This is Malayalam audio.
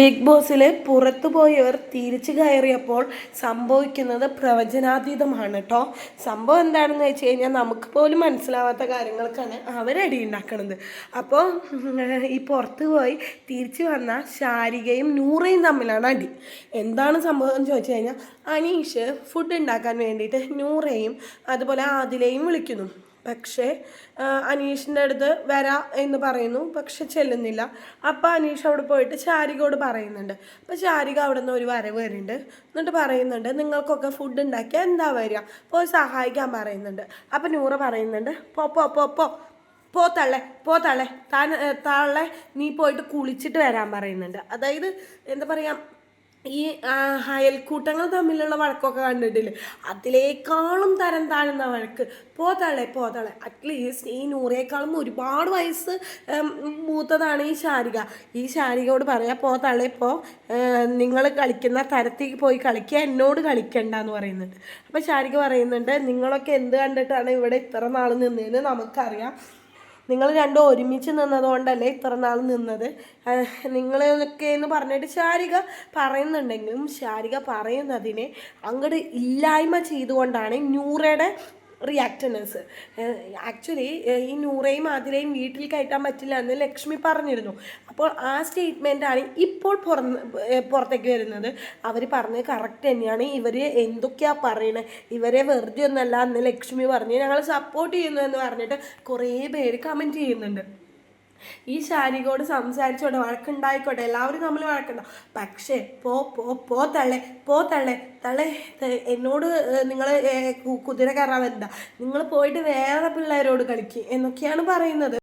ബിഗ് ബോസിലെ പുറത്തുപോയവർ തിരിച്ചു കയറിയപ്പോൾ സംഭവിക്കുന്നത് പ്രവചനാതീതമാണ് കേട്ടോ സംഭവം എന്താണെന്ന് വെച്ച് കഴിഞ്ഞാൽ നമുക്ക് പോലും മനസ്സിലാവാത്ത കാര്യങ്ങൾക്കാണ് അവരടി ഉണ്ടാക്കുന്നത് അപ്പോൾ ഈ പുറത്ത് പോയി തിരിച്ചു വന്ന ശാരികയും നൂറയും തമ്മിലാണ് അടി. എന്താണ് സംഭവം എന്ന് ചോദിച്ചു കഴിഞ്ഞാൽ അനീഷ് ഫുഡ് ഉണ്ടാക്കാൻ വേണ്ടിയിട്ട് നൂറയും അതുപോലെ ആദിലയും വിളിക്കുന്നു. പക്ഷേ അനീഷിന്റെ അടുത്ത് വരാ എന്ന് പറയുന്നു. പക്ഷെ ചെല്ലുന്നില്ല. അപ്പോൾ അനീഷ് അവിടെ പോയിട്ട് ചാരികയോട് പറയുന്നുണ്ട്. അപ്പോൾ ചാരിക അവിടെ നിന്ന് ഒരു വരവ് വരുന്നുണ്ട്. എന്നിട്ട് പറയുന്നുണ്ട് നിങ്ങൾക്കൊക്കെ ഫുഡ് ഉണ്ടാക്കിയാൽ എന്താ വരിക? പോയി സഹായിക്കാൻ പറയുന്നുണ്ട്. അപ്പോൾ നൂറ പറയുന്നുണ്ട് പോ പോ പോ പോ പോ തള്ളെ പോ തള്ളെ. താൻ തള്ളെ നീ പോയിട്ട് കുളിച്ചിട്ട് വരാൻ പറയുന്നുണ്ട്. അതായത് എന്താ പറയുക ഈ അയൽക്കൂട്ടങ്ങൾ തമ്മിലുള്ള വഴക്കൊക്കെ കണ്ടിട്ടില്ലേ? അതിലേക്കാളും തരം താഴ്ന്ന വഴക്ക്. പോതളെ പോതളെ അറ്റ്ലീസ്റ്റ് ഈ നൂറേക്കാളും ഒരുപാട് വയസ്സ് മൂത്തതാണ് ഈ ശാരിക. ഈ ശാരികയോട് പറയാ പോതളെ പോ. നിങ്ങൾ കളിക്കുന്ന തരത്തിൽ പോയി കളിക്കുക എന്നോട് കളിക്കണ്ട എന്ന് പറയുന്നുണ്ട് അപ്പോൾ ശാരിക പറയുന്നുണ്ട് നിങ്ങളൊക്കെ എന്ത് കണ്ടിട്ടാണ് ഇവിടെ ഇത്ര നാൾ നിന്നതെന്ന് നമുക്കറിയാം. നിങ്ങൾ രണ്ടും ഒരുമിച്ച് നിന്നതുകൊണ്ടല്ലേ ഇത്ര നാൾ നിന്നത്? നിങ്ങളൊക്കെ എന്ന് പറഞ്ഞിട്ട് ശാരിക പറയുന്നുണ്ടെങ്കിലും ശാരിക പറയുന്നതിനെ അങ്ങോട്ട് ഇല്ലായ്മ ചെയ്തുകൊണ്ടാണ് നൂറയുടെ റിയാക്ടനേഴ്സ് ആക്ച്വലി ഈ നൂറേയും അതിലെയും വീട്ടിൽ കയറ്റാൻ പറ്റില്ല എന്ന് ലക്ഷ്മി പറഞ്ഞിരുന്നു. അപ്പോൾ ആ സ്റ്റേറ്റ്മെന്റാണ് ഇപ്പോൾ പുറന്ന് പുറത്തേക്ക് വരുന്നത്. അവർ പറഞ്ഞത് കറക്റ്റ് തന്നെയാണ്. ഇവർ എന്തൊക്കെയാണ് പറയണത് ഇവരെ വെറുതെ ഒന്നല്ല എന്ന് ലക്ഷ്മി പറഞ്ഞ്. ഞങ്ങൾ സപ്പോർട്ട് ചെയ്യുന്നു എന്ന് പറഞ്ഞിട്ട് കുറേ പേര് കമന്റ് ചെയ്യുന്നുണ്ട്. ഈ ശാരികോട് സംസാരിച്ചോട്ടെ വഴക്കുണ്ടായിക്കോട്ടെ എല്ലാവരും നമ്മൾ വഴക്കുണ്ടാവും പക്ഷേ പോ പോ പോ തള്ളെ പോ തള്ളെ തള്ളെ എന്നോട് നിങ്ങൾ കുതിര കയറാൻ വരണ്ട. നിങ്ങൾ പോയിട്ട് വേറെ പിള്ളേരോട് കളിക്കുക എന്നൊക്കെയാണ് പറയുന്നത്.